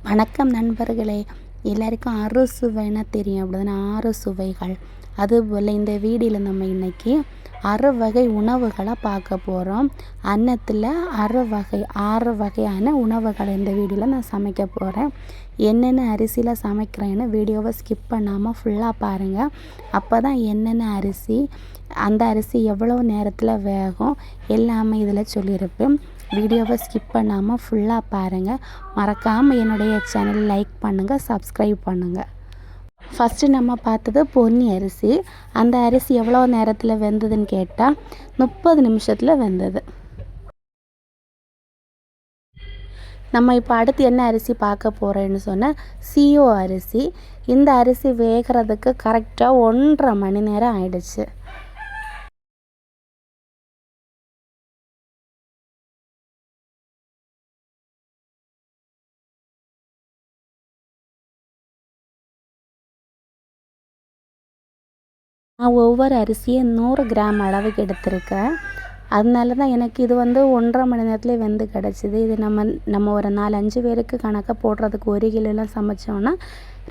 வணக்கம் நண்பர்களே. எல்லாருக்கும் அறுசுவைன்னா தெரியும். அப்படிதானே? ஆறு சுவைகள் அதுபோல் இந்த வீடியோவில் நம்ம இன்றைக்கி அறு வகை உணவுகளை பார்க்க போகிறோம் அன்னத்தில் அறு வகை ஆறு வகையான உணவுகளை இந்த வீடியோவில் நான் சமைக்க போகிறேன் என்னென்ன அரிசியில் சமைக்கிறேன்னு வீடியோவை ஸ்கிப் பண்ணாமல் ஃபுல்லாக பாருங்கள் அப்போ தான் என்னென்ன அரிசி அந்த அரிசி எவ்வளோ நேரத்தில் வேகும் எல்லாமே இதில் சொல்லியிருப்பேன் வீடியோவை ஸ்கிப் பண்ணாமல் ஃபுல்லாக பாருங்கள் மறக்காமல் என்னுடைய சேனல் லைக் பண்ணுங்கள் சப்ஸ்கிரைப் பண்ணுங்கள் ஃபஸ்ட்டு நம்ம பார்த்தது பொன்னி அரிசி. அந்த அரிசி எவ்வளோ நேரத்தில் வெந்ததுன்னு கேட்டால் முப்பது நிமிஷத்தில் வெந்தது. நம்ம இப்போ அடுத்து என்ன அரிசி பார்க்க போகிறேன்னு சொன்னால் சிஓ அரிசி. இந்த அரிசி வேகிறதுக்கு கரெக்டாக ஒன்றரை மணி நேரம் ஆயிடுச்சு. நான் ஒவ்வொரு அரிசியும் நூறு கிராம் அளவுக்கு எடுத்திருக்கேன். அதனால தான் எனக்கு இது வந்து ஒன்றரை மணி நேரத்தில் வெந்து கிடச்சிது. இது நம்ம நம்ம ஒரு நாலு அஞ்சு பேருக்கு கணக்காக போடுறதுக்கு ஒரு கிலோலாம் சமைச்சோன்னா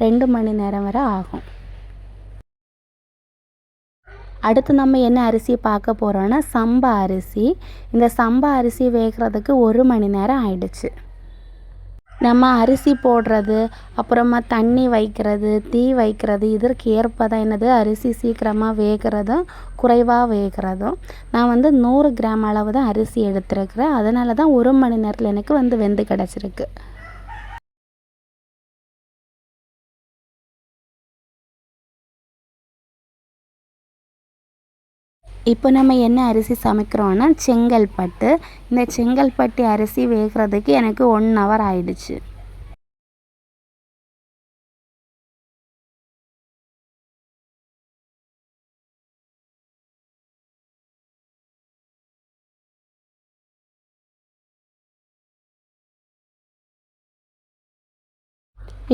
ரெண்டு மணி நேரம் வரை ஆகும். அடுத்து நம்ம என்ன அரிசி பார்க்க போகிறோன்னா சம்பா அரிசி. இந்த சம்பா அரிசி வேகிறதுக்கு ஒரு மணி நேரம் ஆயிடுச்சு. நம்ம அரிசி போடுறது அப்புறமா தண்ணி வைக்கிறது தீ வைக்கிறது இதற்கு ஏற்ப தான் என்னது? அரிசி சீக்கிரமாக வேகிறதும் குறைவாக வேகிறதும். நான் வந்து நூறு கிராம் அளவு தான் அரிசி எடுத்துருக்குறேன். அதனால தான் ஒரு மணி நேரத்தில் எனக்கு வந்து வெந்து கிடச்சிருக்கு. இப்போ நம்ம என்ன அரிசி சமைக்கிறோன்னா செங்கல்பட்டு இந்த செங்கல்பட்டு அரிசி வேகிறதுக்கு எனக்கு ஒன் ஹவர் ஆயிடுச்சு.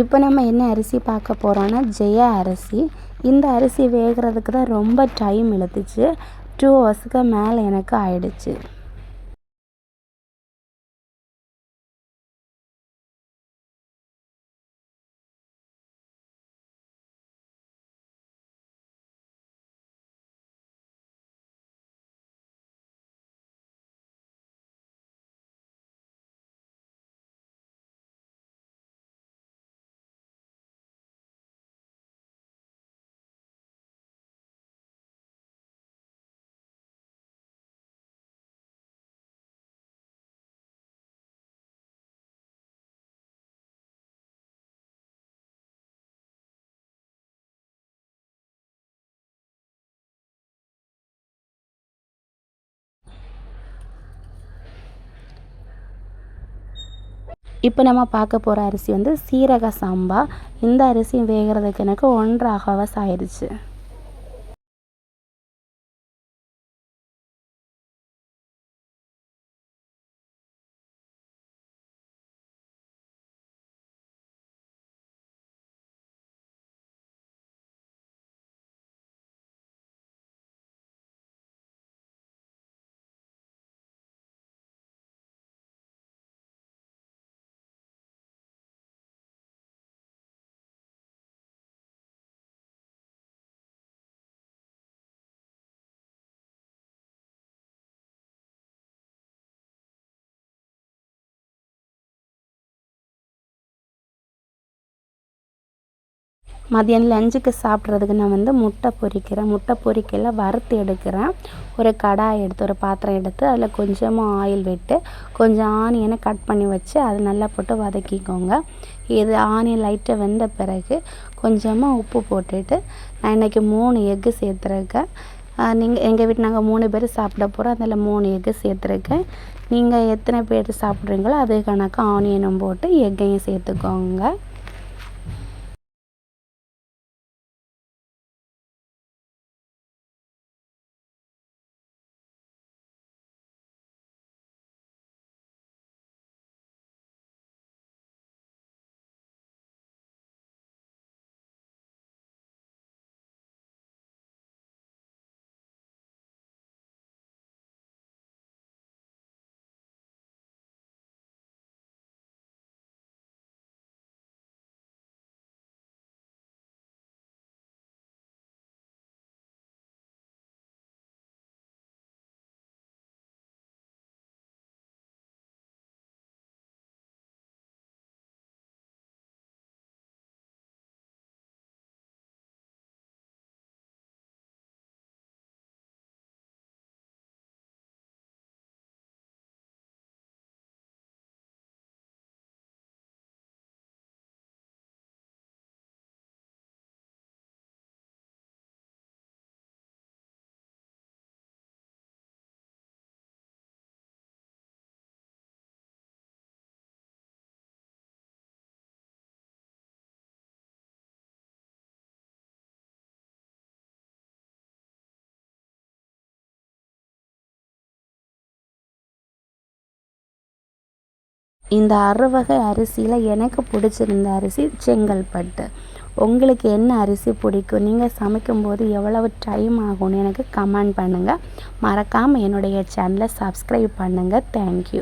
இப்போ நம்ம என்ன அரிசி பார்க்க போகிறோன்னா ஜெயா அரிசி. இந்த அரிசி வேகிறதுக்கு தான் ரொம்ப டைம் இழுத்துச்சு. டூ ஹவர்ஸுக்கு மேலே எனக்கு ஆகிடுச்சி இப்போ நம்ம பார்க்க போகிற அரிசி வந்து சீரக சாம்பா. இந்த அரிசி வேகிறதுக்கு எனக்கு ஒன்றரை ஹவர்ஸ் ஆயிடுச்சு மதியானம் லஞ்சுக்கு சாப்பிட்றதுக்கு நான் வந்து முட்டை பொரிக்கிறேன். முட்டை பொரிக்கையில் வறுத்து எடுக்கிறேன். ஒரு கடாய் எடுத்து ஒரு பாத்திரம் எடுத்து அதில் கொஞ்சமாக ஆயில் விட்டு கொஞ்சம் ஆனியனை கட் பண்ணி வச்சு அது நல்லா போட்டு வதக்கிக்கோங்க. இது ஆனியன் லைட்டாக வெந்த பிறகு கொஞ்சமாக உப்பு போட்டுட்டு நான் இன்றைக்கி மூணு எக்கு சேர்த்துருக்கேன். நீங்கள் எங்கள் வீட்டு நாங்கள் மூணு பேர் சாப்பிட போகிறோம் அதில் மூணு எக்கு சேர்த்துருக்கேன். நீங்கள் எத்தனை பேர் சாப்பிட்றீங்களோ அது கணக்கு ஆனியனும் போட்டு எக்கையும் சேர்த்துக்கோங்க. இந்த அறுவகை அரிசியில் எனக்கு பிடிச்சிருந்த அரிசி செங்கல்பட்டு உங்களுக்கு என்ன அரிசி பிடிக்கும்? நீங்கள் சமைக்கும்போது எவ்வளவு டைம் ஆகும்னு எனக்கு கமெண்ட் பண்ணுங்கள் மறக்காமல் என்னுடைய சேனலை சப்ஸ்கிரைப் பண்ணுங்கள் தேங்க்யூ